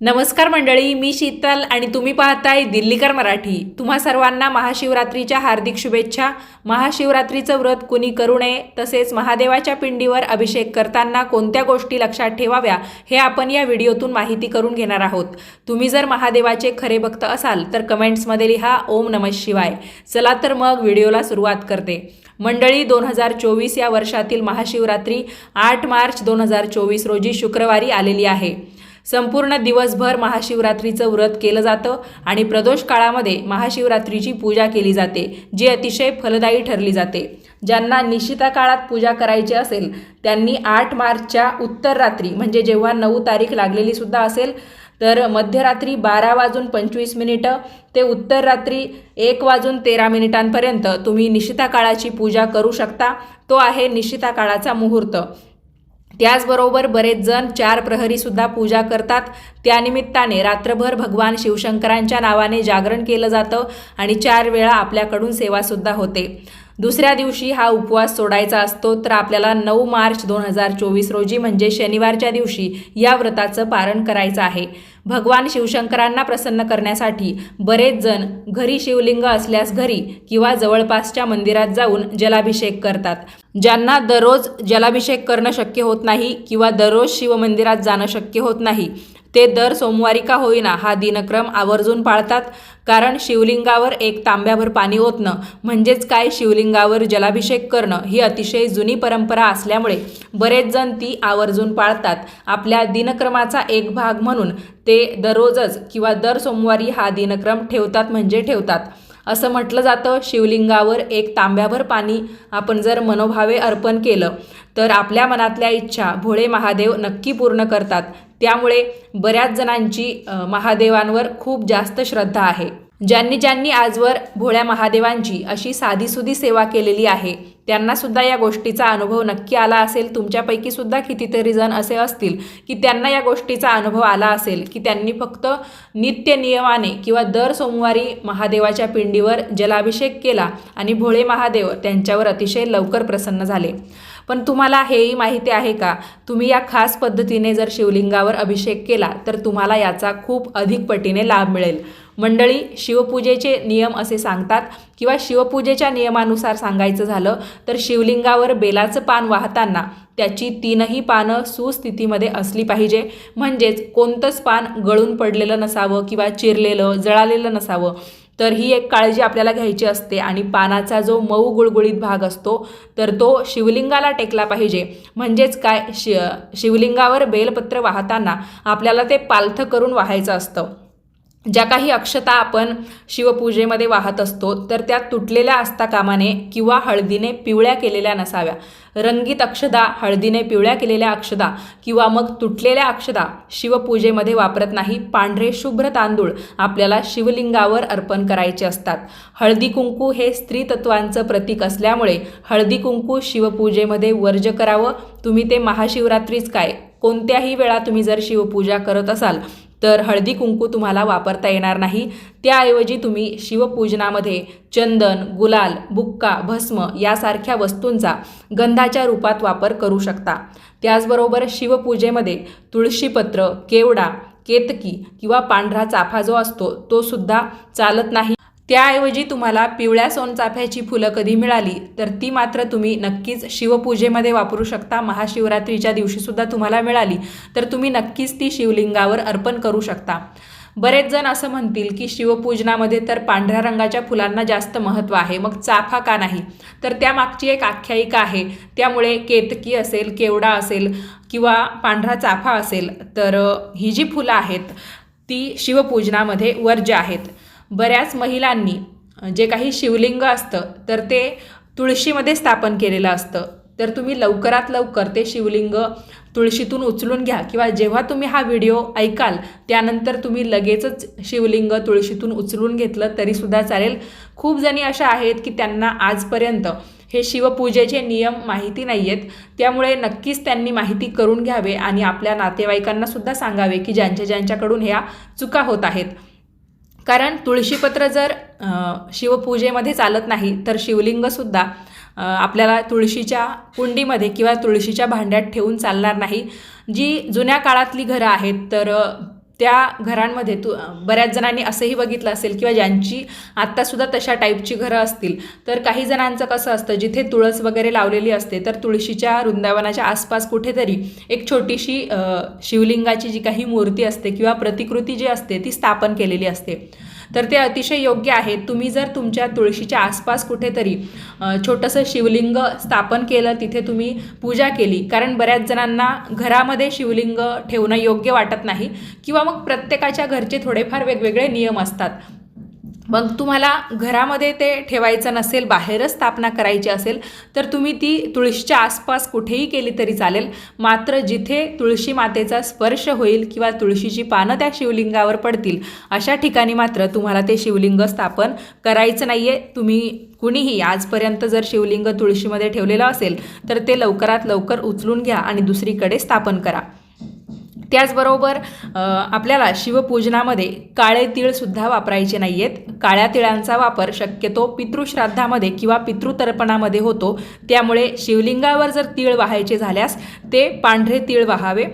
नमस्कार मंडळी मी शीतल आणि तुम्ही पाहताय दिल्लीकर मराठी. तुम्हा सर्वांना महाशिवरात्रीच्या हार्दिक शुभेच्छा. महाशिवरात्रीचं व्रत कुणी करू नये तसेच महादेवाच्या पिंडीवर अभिषेक करताना कोणत्या गोष्टी लक्षात ठेवाव्या हे आपण या व्हिडिओतून माहिती करून घेणार आहोत. तुम्ही जर महादेवाचे खरे भक्त असाल तर कमेंट्समध्ये लिहा ओम नमः शिवाय. चला तर मग व्हिडिओला सुरुवात करते. मंडळी दोन हजार चोवीस या वर्षातील महाशिवरात्री आठ मार्च दोन हजार चोवीस रोजी शुक्रवारी आलेली आहे. संपूर्ण दिवसभर महाशिवरात्रीचं व्रत केलं जातं आणि प्रदोष काळामध्ये महाशिवरात्रीची पूजा केली जाते जी अतिशय फलदायी ठरली जाते. ज्यांना निशिता काळात पूजा करायची असेल त्यांनी आठ मार्चच्या उत्तर रात्री म्हणजे जेव्हा नऊ तारीख लागलेली सुद्धा असेल तर मध्यरात्री बारा वाजून पंचवीस मिनिटं ते उत्तर रात्री एक वाजून तेरा मिनिटांपर्यंत तुम्ही निशिता काळाची पूजा करू शकता. तो आहे निशिता काळाचा मुहूर्त. त्याचबरोबर बरेच जण चार प्रहरीसुद्धा पूजा करतात. त्यानिमित्ताने रात्रभर भगवान शिवशंकरांच्या नावाने जागरण केलं जातं आणि चार वेळा आपल्याकडून सेवासुद्धा होते. दुसऱ्या दिवशी हा उपवास सोडायचा असतो तर आपल्याला नऊ मार्च दोन हजार चोवीस रोजी म्हणजे शनिवारच्या दिवशी या व्रताचं पारण करायचं आहे. भगवान शिवशंकरांना प्रसन्न करण्यासाठी बरेच जण घरी शिवलिंग असल्यास घरी किंवा जवळपासच्या मंदिरात जाऊन जलाभिषेक करतात. ज्यांना दररोज जलाभिषेक करणं शक्य होत नाही किंवा दररोज शिवमंदिरात जाणं शक्य होत नाही ते दर सोमवारी का होईना हा दिनक्रम आवर्जून पाळतात कारण शिवलिंगावर एक तांब्याभर पाणी ओतणं म्हणजेच काय शिवलिंगावर जलाभिषेक करणं ही अतिशय जुनी परंपरा असल्यामुळे बरेच जण ती आवर्जून पाळतात. आपल्या दिनक्रमाचा एक भाग म्हणून ते दररोजच किंवा दर सोमवारी हा दिनक्रम ठेवतात म्हणजे ठेवतात. असं म्हटलं जातं शिवलिंगावर एक तांब्याभर पाणी आपण जर मनोभावे अर्पण केलं तर आपल्या मनातल्या इच्छा भोळे महादेव नक्की पूर्ण करतात. त्यामुळे बऱ्याच जणांची महादेवांवर खूप जास्त श्रद्धा आहे. ज्यांनी ज्यांनी आजवर भोळ्या महादेवांची अशी साधीसुधी सेवा केलेली आहे त्यांना सुद्धा या गोष्टीचा अनुभव नक्की आला असेल. तुमच्यापैकी सुद्धा कितीतरी जण असे असतील की त्यांना या गोष्टीचा अनुभव आला असेल की त्यांनी फक्त नित्य नियमाने किंवा दर सोमवारी महादेवाच्या पिंडीवर जलाभिषेक केला आणि भोळे महादेव त्यांच्यावर अतिशय लवकर प्रसन्न झाले. पण तुम्हाला हेही माहिती आहे का? तुम्ही या खास पद्धतीने जर शिवलिंगावर अभिषेक केला तर तुम्हाला याचा खूप अधिक पटीने लाभ मिळेल. मंडळी शिवपूजेचे नियम असे सांगतात किंवा शिवपूजेच्या नियमानुसार सांगायचं झालं तर शिवलिंगावर बेलाचं पान वाहताना त्याची तीनही पानं सुस्थितीमध्ये असली पाहिजे. म्हणजेच कोणतंच पान गळून पडलेलं नसावं किंवा चिरलेलं जळालेलं नसावं. तर ही एक काळजी आपल्याला घ्यायची असते आणि पानाचा जो मऊ गुळगुळीत भाग असतो तर तो शिवलिंगाला टेकला पाहिजे. म्हणजेच काय? शि शिवलिंगावर बेलपत्र वाहताना आपल्याला ते पालथं करून वाहायचं असतं. ज्या काही अक्षता आपण शिवपूजेमध्ये वाहत असतो तर त्या तुटलेल्या असता कामाने किंवा हळदीने पिवळ्या केलेल्या नसाव्या. रंगीत अक्षदा हळदीने पिवळ्या केलेल्या अक्षदा किंवा मग तुटलेल्या अक्षदा शिवपूजेमध्ये वापरत नाही पांढरे शुभ्र तांदूळ आपल्याला शिवलिंगावर अर्पण करायचे असतात. हळदी कुंकू हे स्त्री तत्वांचं प्रतीक असल्यामुळे हळदी कुंकू शिवपूजेमध्ये वर्ज करावं. तुम्ही ते महाशिवरात्रीच काय? कोणत्याही वेळा तुम्ही जर शिवपूजा करत असाल तर हळदी कुंकू तुम्हाला वापरता येणार नाही. त्याऐवजी तुम्ही शिवपूजनामध्ये चंदन गुलाल बुक्का भस्म यासारख्या वस्तूंचा गंधाच्या रूपात वापर करू शकता. त्याचबरोबर शिवपूजेमध्ये तुळशीपत्र केवडा केतकी किंवा पांढरा चाफा जो असतो तो सुद्धा चालत नाही. त्याऐवजी तुम्हाला पिवळ्या सोनचाफ्याची फुलं कधी मिळाली तर ती मात्र तुम्ही नक्कीच शिवपूजेमध्ये वापरू शकता. महाशिवरात्रीच्या दिवशीसुद्धा तुम्हाला मिळाली तर तुम्ही नक्कीच ती शिवलिंगावर अर्पण करू शकता. बरेच जण असं म्हणतील की शिवपूजनामध्ये तर पांढऱ्या रंगाच्या फुलांना जास्त महत्त्व आहे मग चाफा का नाही? तर त्यामागची एक आख्यायिका आहे त्यामुळे केतकी असेल केवडा असेल किंवा पांढरा चाफा असेल तर ही जी फुलं आहेत ती शिवपूजनामध्ये वर्ज्य आहेत. बऱ्याच महिलांनी जे काही शिवलिंग असतं तर ते तुळशीमध्ये स्थापन केलेलं असतं. तर तुम्ही लवकरात लवकर ते शिवलिंग तुळशीतून उचलून घ्या किंवा जेव्हा तुम्ही हा व्हिडिओ ऐकाल त्यानंतर तुम्ही लगेचच शिवलिंग तुळशीतून उचलून घेतलं तरीसुद्धा चालेल. खूप जणी अशा आहेत की त्यांना आजपर्यंत हे शिवपूजेचे नियम माहिती नाही आहेत त्यामुळे नक्कीच त्यांनी माहिती करून घ्यावे आणि आपल्या नातेवाईकांनासुद्धा सांगावे की ज्यांच्या ज्यांच्याकडून ह्या चुका होत आहेत. कारण तुळशीपत्र जर शिवपूजेमध्ये चालत नाही तर शिवलिंगसुद्धा आपल्याला तुळशीच्या कुंडीमध्ये किंवा तुळशीच्या भांड्यात ठेवून चालणार नाही. जी जुन्या काळातली घरं आहेत तर त्या घरांमध्ये तू बऱ्याच जणांनी असंही बघितलं असेल किंवा ज्यांची आत्तासुद्धा तशा टाईपची घरं असतील तर काही जणांचं कसं असतं जिथे तुळस वगैरे लावलेली असते तर तुळशीच्या वृंदावनाच्या आसपास कुठेतरी एक छोटीशी शिवलिंगाची जी काही मूर्ती असते किंवा प्रतिकृती जी असते ती स्थापन केलेली असते. तर ते अतिशय योग्य आहे तुम्ही जर तुमच्या तुळशीच्या आसपास कुठेतरी छोटंसं शिवलिंग स्थापन केलं तिथे तुम्ही पूजा केली. कारण बऱ्याच जणांना घरामध्ये शिवलिंग ठेवणं योग्य वाटत नाही किंवा मग प्रत्येकाच्या घरचे थोडेफार वेगवेगळे नियम असतात. मग तुम्हाला घरामध्ये ते ठेवायचं नसेल बाहेरच स्थापना करायची असेल तर तुम्ही ती तुळशीच्या आसपास कुठेही केली तरी चालेल. मात्र जिथे तुळशी मातेचा स्पर्श होईल किंवा तुळशीची पानं त्या शिवलिंगावर पडतील अशा ठिकाणी मात्र तुम्हाला ते शिवलिंग स्थापन करायचं नाही आहे तुम्ही कुणीही आजपर्यंत जर शिवलिंग तुळशीमध्ये ठेवलेलं असेल तर ते लवकरात लवकर उचलून घ्या आणि दुसरीकडे स्थापन करा. त्याचबरोबर आपल्याला शिवपूजनामध्ये काळे तीळसुद्धा वापरायचे नाही आहेत काळ्या तिळांचा वापर शक्यतो पितृश्राद्धामध्ये किंवा पितृतर्पणामध्ये होतो. त्यामुळे शिवलिंगावर जर तीळ वाहायचे झाल्यास ते पांढरे तीळ वाहावे.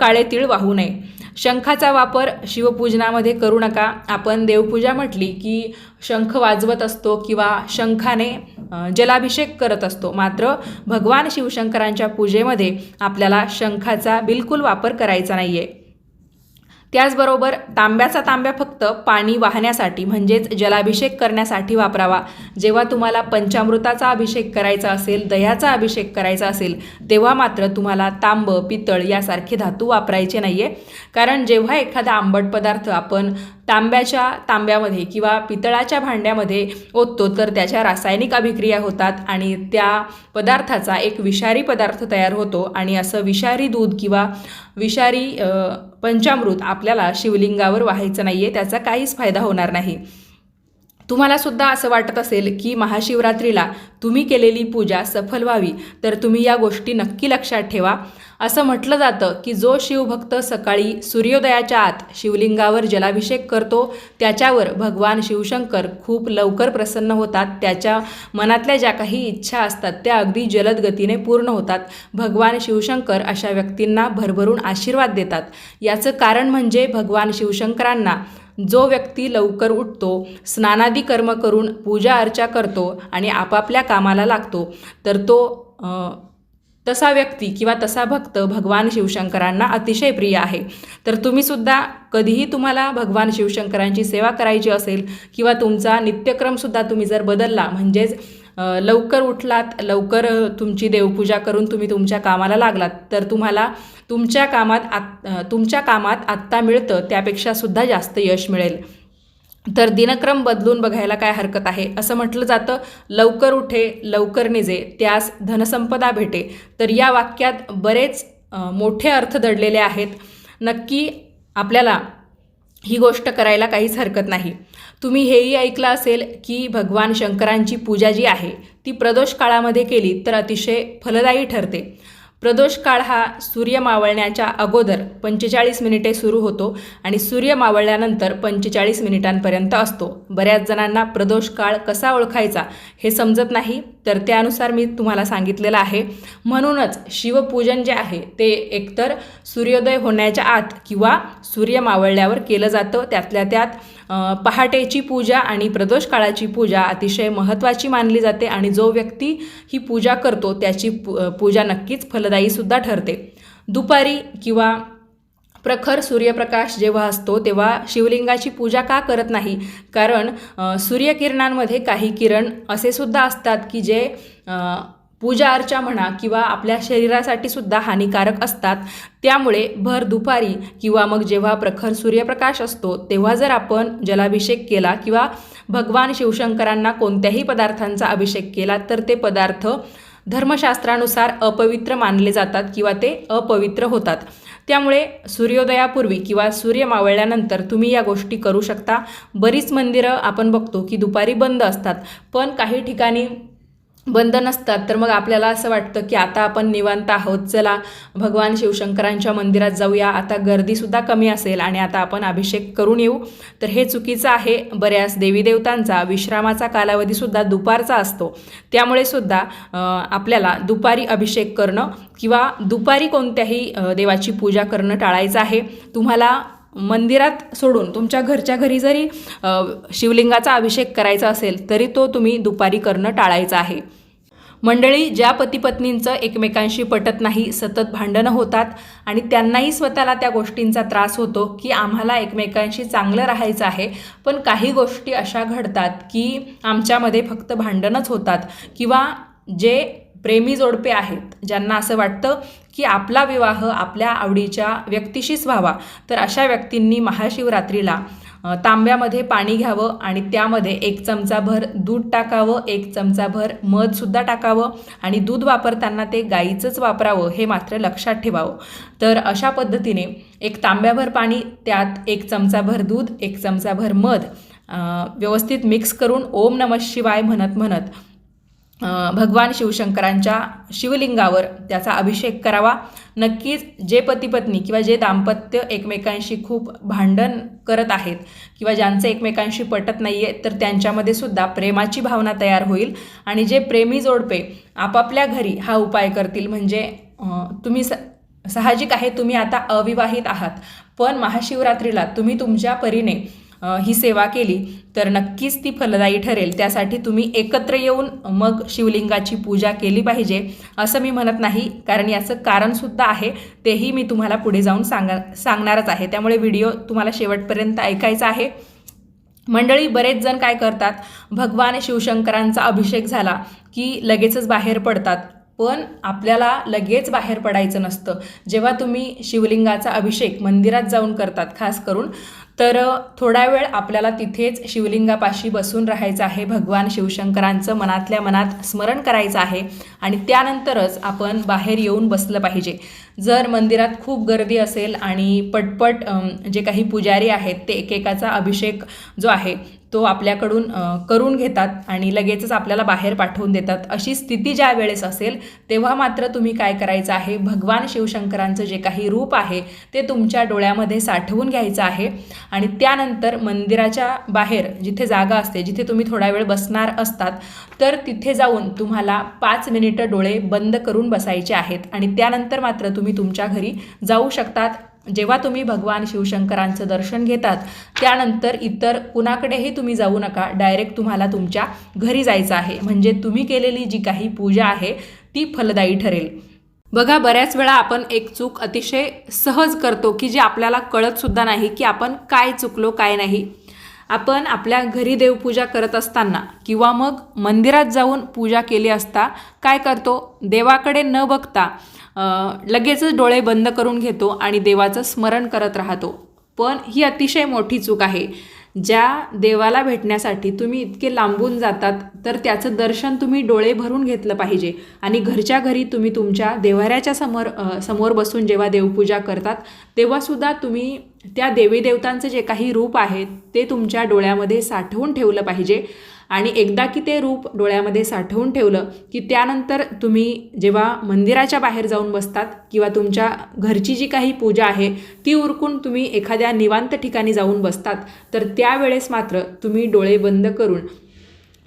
काळे तीळ वाहू नये. शंखाचा वापर शिवपूजनामध्ये करू नका. आपण देवपूजा म्हटली की शंख वाजवत असतो किंवा शंखाने जलाभिषेक करत असतो. मात्र भगवान शिवशंकरांच्या पूजेमध्ये आपल्याला शंखाचा बिलकुल वापर करायचा नाही आहे त्याचबरोबर तांब्याचा तांब्या फक्त पाणी वाहण्यासाठी म्हणजेच जलाभिषेक करण्यासाठी वापरावा. जेव्हा तुम्हाला पंचामृताचा अभिषेक करायचा असेल दह्याचा अभिषेक करायचा असेल तेव्हा मात्र तुम्हाला तांब पितळ यासारखे धातू वापरायचे नाही आहे कारण जेव्हा एखादा आंबट पदार्थ आपण तांब्याच्या तांब्यामध्ये किंवा पितळाच्या भांड्यामध्ये ओततो तर त्याच्या रासायनिक अभिक्रिया होतात आणि त्या पदार्थाचा एक विषारी पदार्थ तयार होतो आणि असं विषारी दूध किंवा विषारी पंचामृत आपल्याला शिवलिंगावर व्हायचं नाही आहे त्याचा काहीच फायदा होणार नाही. तुम्हाला सुद्धा असं वाटत असेल की महाशिवरात्रीला तुम्ही केलेली पूजा सफल व्हावी तर तुम्ही या गोष्टी नक्की लक्षात ठेवा. असं म्हटलं जातं की जो शिवभक्त सकाळी सूर्योदयाच्या आत शिवलिंगावर जलाभिषेक करतो त्याच्यावर भगवान शिवशंकर खूप लवकर प्रसन्न होतात. त्याच्या मनातल्या ज्या काही इच्छा असतात त्या अगदी जलद गतीने पूर्ण होतात. भगवान शिवशंकर अशा व्यक्तींना भरभरून आशीर्वाद देतात. याचं कारण म्हणजे भगवान शिवशंकरांना जो व्यक्ती लवकर उठतो स्नानादी कर्म करून पूजा अर्चा करतो आणि आपापल्या कामाला लागतो तर तो तसा व्यक्ती किंवा तसा भक्त भगवान शिवशंकरांना अतिशय प्रिय आहे. तर तुम्हीसुद्धा कधीही तुम्हाला भगवान शिवशंकरांची सेवा करायची असेल किंवा तुमचा नित्यक्रमसुद्धा तुम्ही जर बदलला म्हणजेच लवकर उठलात लवकर तुमची देवपूजा करून तुम्ही तुमच्या कामाला लागलात. तर तुम्हाला तुमच्या कामात आत तुमच्या कामात आत्ता मिळतं त्यापेक्षा सुद्धा जास्त यश मिळेल. तर दिनक्रम बदलून बघायला काय हरकत आहे? असं म्हटलं जातं लवकर उठे लवकर निजे त्यास धनसंपदा भेटे. तर या वाक्यात बरेच मोठे अर्थ दडलेले आहेत. नक्की आपल्याला ही गोष्ट करायला काहीच हरकत नाही. तुम्ही हेही ऐकलं असेल की भगवान शंकरांची पूजा जी आहे ती प्रदोष काळामध्ये केली तर अतिशय फलदायी ठरते. प्रदोष काळ हा सूर्य मावळण्याच्या अगोदर पंचेचाळीस मिनिटे सुरू होतो आणि सूर्य मावळल्यानंतर पंचेचाळीस मिनिटांपर्यंत असतो. बऱ्याच जणांना प्रदोष काळ कसा ओळखायचा हे समजत नाही तर त्यानुसार मी तुम्हाला सांगितलेलं आहे. म्हणूनच शिवपूजन जे आहे ते एकतर सूर्योदय होण्याच्या आत किंवा सूर्य मावळल्यावर केलं जातं त्यातल्या त्यात पहाटेची पूजा आणि प्रदोष काळाची पूजा अतिशय महत्त्वाची मानली जाते आणि जो व्यक्ती ही पूजा करतो त्याची पू पूजा नक्कीच फलदायीसुद्धा ठरते. दुपारी किंवा प्रखर सूर्यप्रकाश जेव्हा असतो तेव्हा शिवलिंगाची पूजा का करत नाही? कारण सूर्यकिरणांमध्ये काही किरण असे सुद्धा असतात की जे पूजा अर्चा म्हणा किंवा आपल्या शरीरासाठी सुद्धा हानिकारक असतात. त्यामुळे भर दुपारी किंवा मग जेव्हा प्रखर सूर्यप्रकाश असतो तेव्हा जर आपण जलाभिषेक केला किंवा भगवान शिवशंकरांना कोणत्याही पदार्थांचा अभिषेक केला तर ते पदार्थ धर्मशास्त्रानुसार अपवित्र मानले जातात किंवा ते अपवित्र होतात. त्यामुळे सूर्योदयापूर्वी किंवा सूर्य मावळल्यानंतर तुम्ही या गोष्टी करू शकता. बरीच मंदिरं आपण बघतो की दुपारी बंद असतात पण काही ठिकाणी बंद नसतात तर मग आपल्याला असं वाटतं की आता आपण निवांत आहोत चला भगवान शिवशंकरांच्या मंदिरात जाऊया आता गर्दीसुद्धा कमी असेल आणि आता आपण अभिषेक करून येऊ. तर हे चुकीचं आहे. बऱ्याच देवी देवतांचा विश्रामाचा कालावधीसुद्धा दुपारचा असतो. त्यामुळे सुद्धा आपल्याला दुपारी अभिषेक करणं किंवा दुपारी कोणत्याही देवाची पूजा करणं टाळायचं आहे. तुम्हाला मंदिरात सोडून तुमच्या घरच्या घरी जरी शिवलिंगाचा अभिषेक करायचा असेल तरी तो तुम्ही दुपारी करणं टाळायचा आहे. मंडळी ज्या पतीपत्नींचं एकमेकांशी पटत नाही सतत भांडणं होतात आणि त्यांनाही स्वतःला त्या गोष्टींचा त्रास होतो की आम्हाला एकमेकांशी चांगलं राहायचं आहे पण काही गोष्टी अशा घडतात की आमच्यामध्ये फक्त भांडणच होतात किंवा जे प्रेमी जोडपे आहेत ज्यांना असं वाटतं की आपला विवाह आपल्या आवडीच्या व्यक्तीशीच व्हावा. तर अशा व्यक्तींनी महाशिवरात्रीला तांब्यामध्ये पाणी घ्यावं आणि त्यामध्ये एक चमचाभर दूध टाकावं एक चमचाभर मधसुद्धा टाकावं आणि दूध वापरताना ते गाईचंच वापरावं हे मात्र लक्षात ठेवावं. तर अशा पद्धतीने एक तांब्याभर पाणी त्यात एक चमचाभर दूध एक चमचाभर मध व्यवस्थित मिक्स करून ओम नमः शिवाय म्हणत म्हणत भगवान शिवशंकरांच्या शिवलिंगावर त्याचा अभिषेक करावा. नक्कीच जे पतीपत्नी किंवा जे दाम्पत्य एकमेकांशी खूप भांडण करत आहेत किंवा ज्यांचं एकमेकांशी पटत नाही आहे तर त्यांच्यामध्ये सुद्धा प्रेमाची भावना तयार होईल. आणि जे प्रेमी जोडपे आपापल्या घरी हा उपाय करतील म्हणजे तुम्ही स साहजिक आहे तुम्ही आता अविवाहित आहात. पण महाशिवरात्रीला तुम्ही तुमच्या परीने ही सेवा केली तर नक्कीच ती फलदायी ठरेल. त्यासाठी तुम्ही एकत्र येऊन मग शिवलिंगाची पूजा केली पाहिजे असं मी म्हणत नाही. कारण याचं कारणसुद्धा आहे तेही मी तुम्हाला पुढे जाऊन सांगा सांगणारच आहे. त्यामुळे व्हिडिओ तुम्हाला शेवटपर्यंत ऐकायचा आहे. मंडळी बरेच जण काय करतात भगवान शिवशंकरांचा अभिषेक झाला की लगेचच बाहेर पडतात. पण आपल्याला लगेच बाहेर पडायचं नसतं. जेव्हा तुम्ही शिवलिंगाचा अभिषेक मंदिरात जाऊन करतात खास करून तर थोडा वेळ आपल्याला तिथेच शिवलिंगापाशी बसून राहायचं आहे भगवान शिवशंकरांचं मनातल्या मनात स्मरण करायचं आहे आणि त्यानंतरच आपण बाहेर येऊन बसलं पाहिजे. जर मंदिरात खूप गर्दी असेल आणि पटपट जे काही पुजारी आहेत ते एकेकाचा अभिषेक जो आहे तो आपल्याकडून करून घेतात आणि लगेचच आपल्याला बाहेर पाठवून देतात. अशी स्थिती ज्या वेळेस असेल तेव्हा मात्र तुम्ही काय करायचं आहे? भगवान शिवशंकरांचं जे काही रूप आहे ते तुमच्या डोळ्यामध्ये साठवून घ्यायचं आहे आणि त्यानंतर मंदिराच्या बाहेर जिथे जागा असते जिथे तुम्ही थोडा वेळ बसणार असतात तर तिथे जाऊन तुम्हाला पाच मिनिटं डोळे बंद करून बसायचे आहेत आणि त्यानंतर मात्र तुम्ही तुमच्या घरी जाऊ शकतात. जेव्हा तुम्ही भगवान शिवशंकरांचं दर्शन घेतात त्यानंतर इतर कुणाकडेही तुम्ही जाऊ नका. डायरेक्ट तुम्हाला तुमच्या घरी जायचं आहे. म्हणजे तुम्ही केलेली जी काही पूजा आहे ती फलदायी ठरेल. बघा बऱ्याच वेळा आपण एक चूक अतिशय सहज करतो की जे आपल्याला कळतसुद्धा नाही की आपण काय चुकलो काय नाही. आपण आपल्या घरी देवपूजा करत असताना किंवा मग मंदिरात जाऊन पूजा केली असता काय करतो? देवाकडे न बघता लगेचच डोळे बंद करून घेतो आणि देवाचं स्मरण करत राहतो. पण ही अतिशय मोठी चूक आहे. ज्या देवाला भेटण्यासाठी तुम्ही इतके लांबून जातात तर त्याचं दर्शन तुम्ही डोळे भरून घेतलं पाहिजे. आणि घरच्या घरी तुम्ही तुमच्या देवाऱ्याच्या समोर समोर बसून जेव्हा देवपूजा करतात तेव्हासुद्धा तुम्ही त्या देवी देवतांचं जे काही रूप आहे ते तुमच्या डोळ्यामध्ये साठवून ठेवलं पाहिजे. आणि एकदा की ते रूप डोळ्यामध्ये साठवून ठेवलं की त्यानंतर तुम्ही जेव्हा मंदिराच्या बाहेर जाऊन बसतात किंवा तुमच्या घरची जी काही पूजा आहे ती उरकून तुम्ही एखाद्या निवांत ठिकाणी जाऊन बसतात तर त्यावेळेस मात्र तुम्ही डोळे बंद करून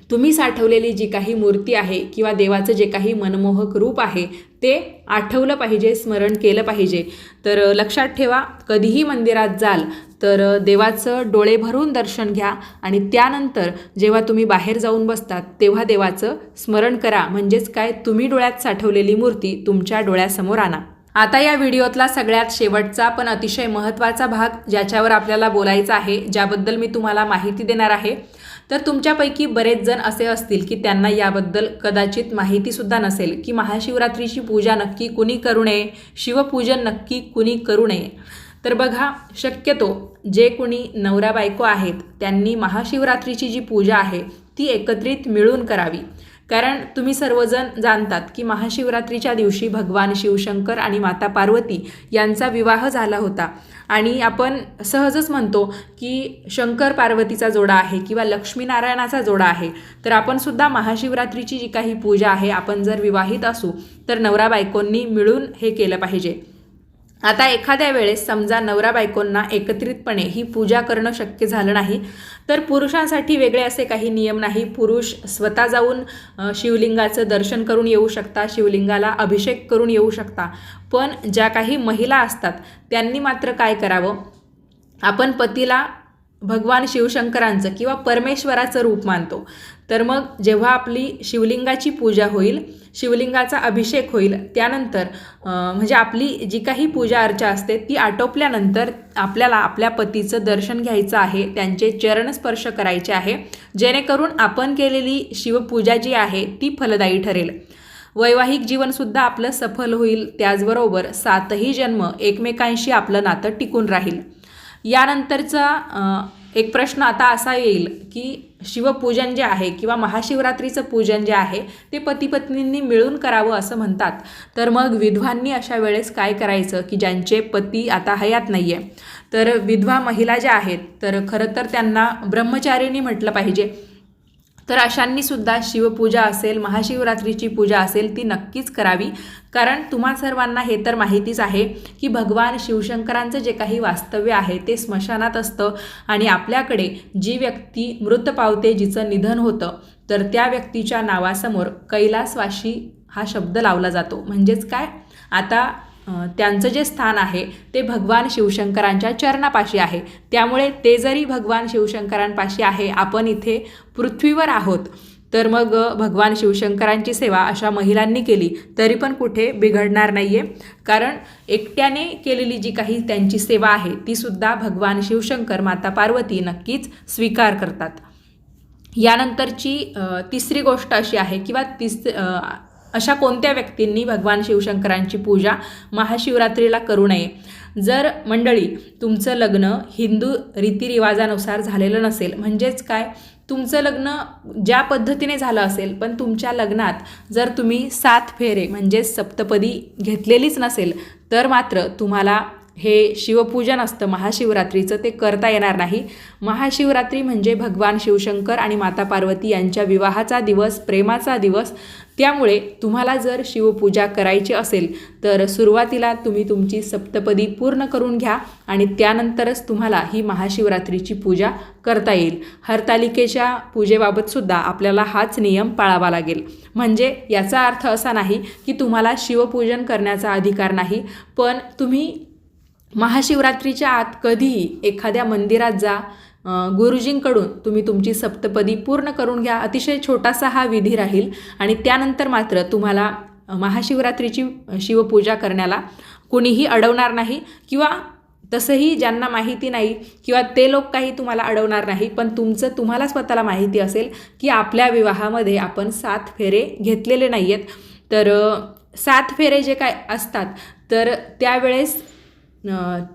तुम्ही साठवलेली जी काही मूर्ती आहे किंवा देवाचं जे काही मनमोहक रूप आहे ते आठवलं पाहिजे स्मरण केलं पाहिजे. तर लक्षात ठेवा कधीही मंदिरात जाल तर देवाचं डोळे भरून दर्शन घ्या आणि त्यानंतर जेव्हा तुम्ही बाहेर जाऊन बसतात तेव्हा देवाचं स्मरण करा. म्हणजेच काय? तुम्ही डोळ्यात साठवलेली मूर्ती तुमच्या डोळ्यासमोर आणा. आता या व्हिडिओतला सगळ्यात शेवटचा पण अतिशय महत्त्वाचा भाग ज्याच्यावर आपल्याला बोलायचा आहे ज्याबद्दल मी तुम्हाला माहिती देणार आहे. तर तुमच्यापैकी बरेच जण असे असतील की त्यांना याबद्दल कदाचित माहितीसुद्धा नसेल की महाशिवरात्रीची पूजा नक्की कुणी करू नये शिवपूजन नक्की कुणी करू नये. तर बघा शक्यतो जे कुणी नवरा बायको आहेत त्यांनी महाशिवरात्रीची जी पूजा आहे ती एकत्रित मिळून करावी. कारण तुम्ही सर्वजण जाणतात की महाशिवरात्रीच्या दिवशी भगवान शिवशंकर आणि माता पार्वती यांचा विवाह झाला होता. आणि आपण सहजच म्हणतो की शंकर पार्वतीचा जोडा आहे किंवा लक्ष्मीनारायणाचा जोडा आहे. तर आपण सुद्धा महाशिवरात्रीची जी काही पूजा आहे आपण जर विवाहित असू तर नवरा बायकोंनी मिळून हे केलं पाहिजे. आता एखाद्या वेळेस समजा नवरा बायकोंना एकत्रितपणे ही पूजा करणं शक्य झालं नाही तर पुरुषांसाठी वेगळे असे काही नियम नाही. पुरुष स्वतः जाऊन शिवलिंगाचं दर्शन करून येऊ शकता शिवलिंगाला अभिषेक करून येऊ शकता. पण ज्या काही महिला असतात त्यांनी मात्र काय करावं? आपण पतीला भगवान शिवशंकरांचं किंवा परमेश्वराचं रूप मानतो. तर मग जेव्हा आपली शिवलिंगाची पूजा होईल शिवलिंगाचा अभिषेक होईल त्यानंतर म्हणजे आपली जी काही पूजा अर्चा असते ती आटोपल्यानंतर आपल्याला आपल्या पतीचं दर्शन घ्यायचं आहे त्यांचे चरण स्पर्श करायचे आहे. जेणेकरून आपण केलेली शिवपूजा जी आहे ती फलदायी ठरेल. वैवाहिक जीवनसुद्धा आपलं सफल होईल त्याचबरोबर सातही जन्म एकमेकांशी आपलं नातं टिकून राहील. यानंतरचा एक प्रश्न आता असा येईल की शिवपूजन जे आहे किंवा महाशिवरात्रीचं पूजन जे आहे ते पतीपत्नींनी मिळून करावं असं म्हणतात. तर मग विधवांनी अशा वेळेस काय करायचं की ज्यांचे पती आता हयात नाही आहे तर विधवा महिला ज्या आहेत तर खरं तर त्यांना ब्रह्मचारिणी म्हटलं पाहिजे. तर अशांनी सुद्धा शिवपूजा असेल महाशिवरात्रीची पूजा असेल ती नक्कीच करावी. कारण तुम्हा सर्वांना हे तर माहितीच आहे की भगवान शिवशंकरांचं जे काही वास्तव्य आहे ते स्मशानात असतं आणि आपल्याकडे जी व्यक्ती मृत पावते जिचं निधन होतं तर त्या व्यक्तीच्या नावासमोर कैलासवाशी हा शब्द लावला जातो. म्हणजेच काय? आता त्यांचं जे स्थान आहे ते भगवान शिवशंकरांच्या चरणापाशी आहे. त्यामुळे ते जरी भगवान शिवशंकरांपाशी आहे आपण इथे पृथ्वीवर आहोत तर मग भगवान शिवशंकरांची सेवा अशा महिलांनी केली तरी पण कुठे बिघडणार नाही आहे कारण एकट्याने केलेली जी काही त्यांची सेवा आहे तीसुद्धा भगवान शिवशंकर माता पार्वती नक्कीच स्वीकार करतात. यानंतरची तिसरी गोष्ट अशी आहे किंवा तिस अशा कोणत्या व्यक्तींनी भगवान शिवशंकरांची पूजा महाशिवरात्रीला करू नये? जर मंडळी तुमचं लग्न हिंदू रीतिरिवाजानुसार झालेलं नसेल म्हणजेच काय? तुमचं लग्न ज्या पद्धतीने झालं असेल पण तुमच्या लग्नात जर तुम्ही सात फेरे म्हणजेच सप्तपदी घेतलेलीच नसेल तर मात्र तुम्हाला हे शिवपूजन असतं महाशिवरात्रीचं ते करता येणार नाही. महाशिवरात्री म्हणजे भगवान शिवशंकर आणि माता पार्वती यांच्या विवाहाचा दिवस प्रेमाचा दिवस त्यामुळे तुम्हाला जर शिवपूजा करायची असेल तर सुरुवातीला तुम्ही तुमची सप्तपदी पूर्ण करून घ्या आणि त्यानंतरच तुम्हाला ही महाशिवरात्रीची पूजा करता येईल. हरतालिकेच्या पूजेबाबतसुद्धा आपल्याला हाच नियम पाळावा लागेल. म्हणजे याचा अर्थ असा नाही की तुम्हाला शिवपूजन करण्याचा अधिकार नाही पण तुम्ही महाशिवरात्रीच्या आत कधीही एखाद्या मंदिरात जा गुरुजींकडून तुम्ही तुमची सप्तपदी पूर्ण करून घ्या. अतिशय छोटासा हा विधी राहील. आणि त्यानंतर मात्र तुम्हाला महाशिवरात्रीची शिवपूजा करण्याला कोणीही अडवणार नाही किंवा तसंही ज्यांना माहिती नाही किंवा ते लोक काही तुम्हाला अडवणार नाही पण तुमचं तुम्हाला स्वतःला माहिती असेल की आपल्या विवाहामध्ये आपण सात फेरे घेतलेले नाही आहेत तर सात फेरे जे काय असतात तर त्यावेळेस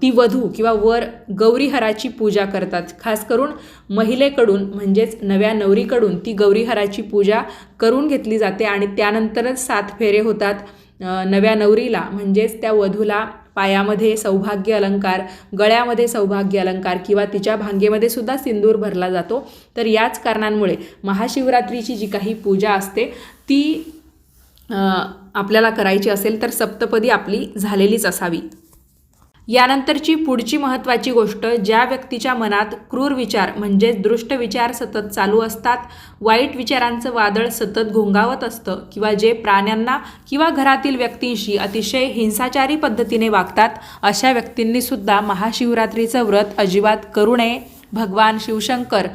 ती वधू किंवा वर गौरीहराची पूजा करतात. खास करून महिलेकडून म्हणजेच नव्या नवरीकडून ती गौरीहराची पूजा करून घेतली जाते आणि त्यानंतरच सात फेरे होतात. नव्या नवरीला म्हणजेच त्या वधूला पायामध्ये सौभाग्य अलंकार गळ्यामध्ये सौभाग्य अलंकार किंवा तिच्या भांगेमध्ये सुद्धा सिंदूर भरला जातो. तर याच कारणांमुळे महाशिवरात्रीची जी काही पूजा असते ती आपल्याला करायची असेल तर सप्तपदी आपली झालेलीच असावी. यानंतरची पुढची महत्त्वाची गोष्ट ज्या व्यक्तीच्या मनात क्रूर विचार म्हणजे दृष्ट विचार सतत चालू असतात वाईट विचारांचं वादळ सतत घोंगावत असतं किंवा जे प्राण्यांना किंवा घरातील व्यक्तींशी अतिशय हिंसाचारी पद्धतीने वागतात अशा व्यक्तींनीसुद्धा महाशिवरात्रीचं व्रत अजिबात करू नये. भगवान शिवशंकर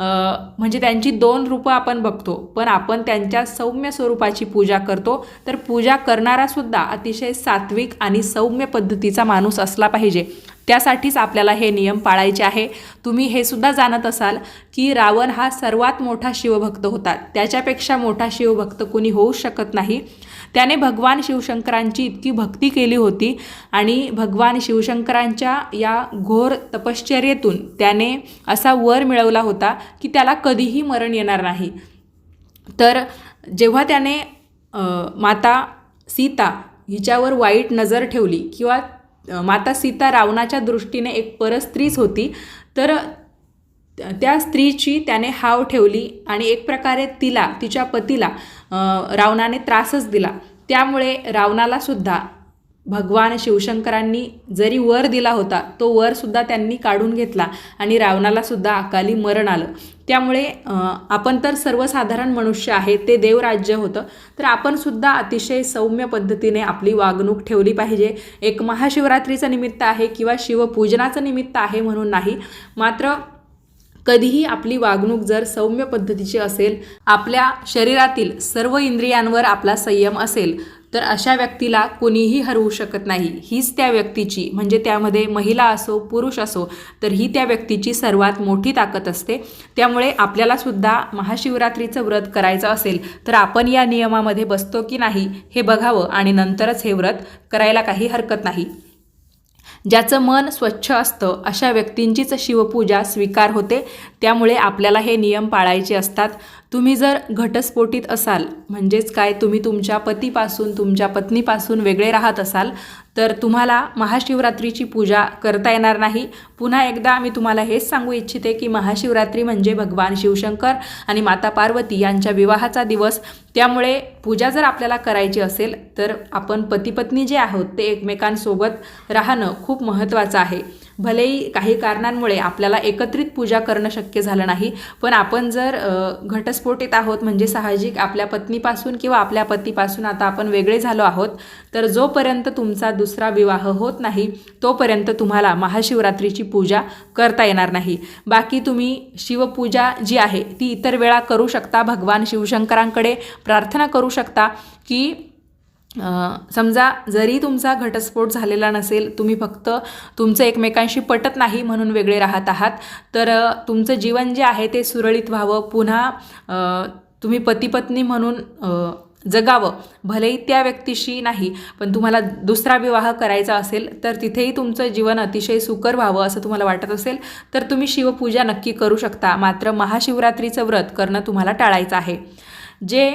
म्हणजे त्यांची दोन रूपं आपण बघतो पण आपण त्यांच्या सौम्य स्वरूपाची पूजा करतो तर पूजा करणारासुद्धा अतिशय सात्विक आणि सौम्य पद्धतीचा माणूस असला पाहिजे. त्यासाठीच आपल्याला हे नियम पाळायचे आहे. तुम्ही हे सुद्धा जाणत असाल की रावण हा सर्वात मोठा शिवभक्त होता. त्याच्यापेक्षा मोठा शिवभक्त कुणी होऊ शकत नाही. त्याने भगवान शिवशंकरांची इतकी भक्ती केली होती आणि भगवान शिवशंकरांच्या या घोर तपश्चर्येतून त्याने असा वर मिळवला होता की त्याला कधीही मरण येणार नाही. तर जेव्हा त्याने माता सीता हिच्यावर वाईट नजर ठेवली किंवा माता सीता रावणाच्या दृष्टीने एक परस्त्रीच होती. तर त्या- स्त्रीची त्याने हाव ठेवली आणि एक प्रकारे तिला तिच्या पतीला रावणाने त्रासच दिला. त्यामुळे रावणालासुद्धा भगवान शिवशंकरांनी जरी वर दिला होता तो वरसुद्धा त्यांनी काढून घेतला आणि रावणालासुद्धा अकाली मरण आलं. त्यामुळे आपण तर सर्वसाधारण मनुष्य आहे ते देवराज्य होतं तर आपणसुद्धा अतिशय सौम्य पद्धतीने आपली वागणूक ठेवली पाहिजे. एक महाशिवरात्रीचं निमित्त आहे किंवा शिवपूजनाचं निमित्त आहे म्हणून नाही मात्र कधीही आपली वागणूक जर सौम्य पद्धतीची असेल आपल्या शरीरातील सर्व इंद्रियांवर आपला संयम असेल तर अशा व्यक्तीला कोणीही हरवू शकत नाही. हीच त्या व्यक्तीची म्हणजे त्यामध्ये महिला असो पुरुष असो तर ही त्या व्यक्तीची सर्वात मोठी ताकद असते. त्यामुळे आपल्याला सुद्धा महाशिवरात्रीचं व्रत करायचं असेल तर आपण या नियमामध्ये बसतो की नाही हे बघावं आणि नंतरच हे व्रत करायला काही हरकत नाही. ज्याचं मन स्वच्छ असतं अशा व्यक्तींचीच शिवपूजा स्वीकार होते. त्यामुळे आपल्याला हे नियम पाळायचे असतात. तुम्ही जर घटस्फोटीत असाल म्हणजेच काय तुम्ही तुमच्या पतीपासून तुमच्या पत्नीपासून वेगळे राहत असाल तर तुम्हाला महाशिवरात्रीची पूजा करता येणार नाही. पुन्हा एकदा मी तुम्हाला हेच सांगू इच्छिते की महाशिवरात्री म्हणजे भगवान शिवशंकर आणि माता पार्वती यांच्या विवाहाचा दिवस. त्यामुळे पूजा जर आपल्याला करायची असेल तर आपण पतीपत्नी जे आहोत ते एकमेकांसोबत राहणं खूप महत्त्वाचं आहे. भलेही काही कारणांमुळे आपल्याला एकत्रित पूजा करणं शक्य झालं नाही पण आपण जर घटस्फोटीत आहोत म्हणजे साहजिक आपल्या पत्नीपासून किंवा आपल्या पतीपासून आता आपण वेगळे झालो आहोत तर जोपर्यंत तुमचा दुसरा विवाह होत नाही तोपर्यंत तुम्हाला महाशिवरात्रीची पूजा करता येणार नाही. बाकी तुम्ही शिवपूजा जी आहे ती इतर वेळा करू शकता भगवान शिवशंकरांकडे प्रार्थना करू शकता की समजा जरी तुमचा घटस्फोट झालेला नसेल तुम्ही फक्त तुमचं एकमेकांशी पटत नाही म्हणून वेगळे राहत आहात तर तुमचं जीवन जे आहे ते सुरळीत व्हावं पुन्हा तुम्ही पतीपत्नी म्हणून जगावं भलेही त्या व्यक्तीशी नाही पण तुम्हाला दुसरा विवाह करायचा असेल तर तिथेही तुमचं जीवन अतिशय सुकर व्हावं असं तुम्हाला वाटत असेल तर तुम्ही शिवपूजा नक्की करू शकता मात्र महाशिवरात्रीचं व्रत करणं तुम्हाला टाळायचं आहे. जे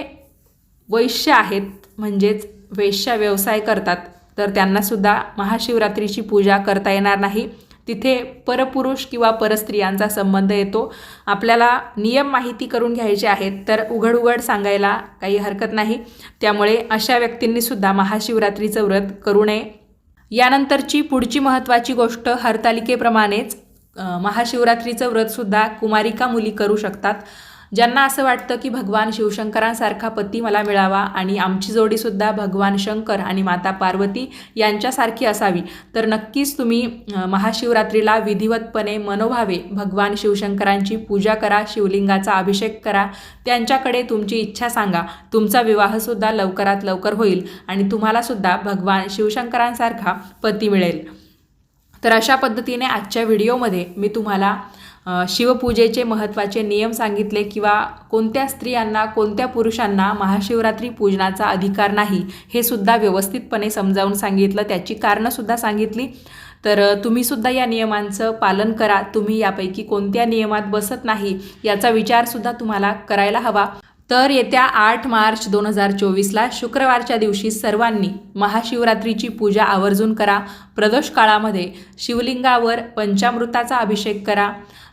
वैश्य आहेत म्हणजेच वेश्या व्यवसाय करतात. तर त्यांनासुद्धा महाशिवरात्रीची पूजा करता येणार नाही. तिथे परपुरुष किंवा परस्त्रियांचा संबंध येतो. आपल्याला नियम माहिती करून घ्यायचे आहेत. तर उघड उघड सांगायला काही हरकत नाही. त्यामुळे अशा व्यक्तींनीसुद्धा महाशिवरात्रीचं व्रत करू नये. यानंतरची पुढची महत्त्वाची गोष्ट हरतालिकेप्रमाणेच महाशिवरात्रीचं व्रतसुद्धा कुमारिका मुली करू शकतात. ज्यांना असं वाटतं की भगवान शिवशंकरांसारखा पती मला मिळावा आणि आमची जोडीसुद्धा भगवान शंकर आणि माता पार्वती यांच्यासारखी असावी तर नक्कीच तुम्ही महाशिवरात्रीला विधिवतपणे मनोभावे भगवान शिवशंकरांची पूजा करा शिवलिंगाचा अभिषेक करा त्यांच्याकडे तुमची इच्छा सांगा तुमचा विवाहसुद्धा लवकरात लवकर होईल आणि तुम्हालासुद्धा भगवान शिवशंकरांसारखा पती मिळेल. तर अशा पद्धतीने आजच्या व्हिडिओमध्ये मी तुम्हाला शिवपूजेचे महत्त्वाचे नियम सांगितले किंवा कोणत्या स्त्रियांना कोणत्या पुरुषांना महाशिवरात्री पूजनाचा अधिकार नाही हे सुद्धा व्यवस्थितपणे समजावून सांगितलं. त्याची कारणंसुद्धा सांगितली. तर तुम्हीसुद्धा या नियमांचं पालन करा. तुम्ही यापैकी कोणत्या नियमात बसत नाही याचा विचारसुद्धा तुम्हाला करायला हवा. तर येत्या आठ मार्च दोन हजार चोवीसला शुक्रवारच्या दिवशी सर्वांनी महाशिवरात्रीची पूजा आवर्जून करा. प्रदोष काळामध्ये शिवलिंगावर पंचामृताचा अभिषेक करा.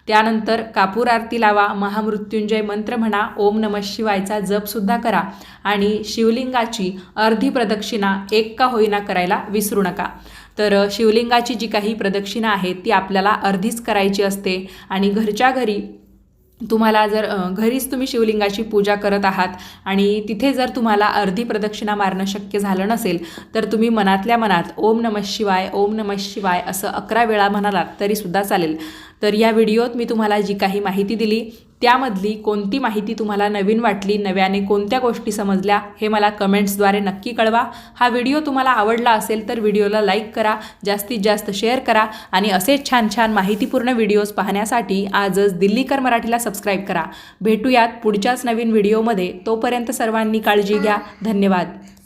त्यानंतर कापूर आरती लावा महामृत्युंजय मंत्र म्हणा ओम नमः शिवायचा जपसुद्धा करा आणि शिवलिंगाची अर्धी प्रदक्षिणा एक का होईना करायला विसरू नका. तर शिवलिंगाची जी काही प्रदक्षिणा आहे ती आपल्याला अर्धीच करायची असते आणि घरच्या घरी तुम्हाला जर घरीच तुम्ही शिवलिंगाची पूजा करत आहात आणि तिथे जर तुम्हाला अर्धी प्रदक्षिणा मारणं शक्य झालं नसेल तर तुम्ही मनातल्या मनात ओम नमः शिवाय ओम नमः शिवाय असं अकरा वेळा म्हणालात तरीसुद्धा चालेल. तर या व्हिडिओत मी तुम्हाला जी काही माहिती दिली त्यामधली कोणती माहिती तुम्हाला नवीन वाटली नव्याने कोणत्या गोष्टी समजल्या हे मला कमेंट्सद्वारे नक्की कळवा. हा व्हिडिओ तुम्हाला आवडला असेल तर व्हिडिओला लाईक करा जास्तीत जास्त शेअर करा आणि असेच छान छान माहितीपूर्ण व्हिडिओज पाहण्यासाठी आजच दिल्लीकर मराठीला सबस्क्राईब करा. भेटूयात पुढच्याच नवीन व्हिडिओमध्ये. तोपर्यंत सर्वांनी काळजी घ्या. धन्यवाद.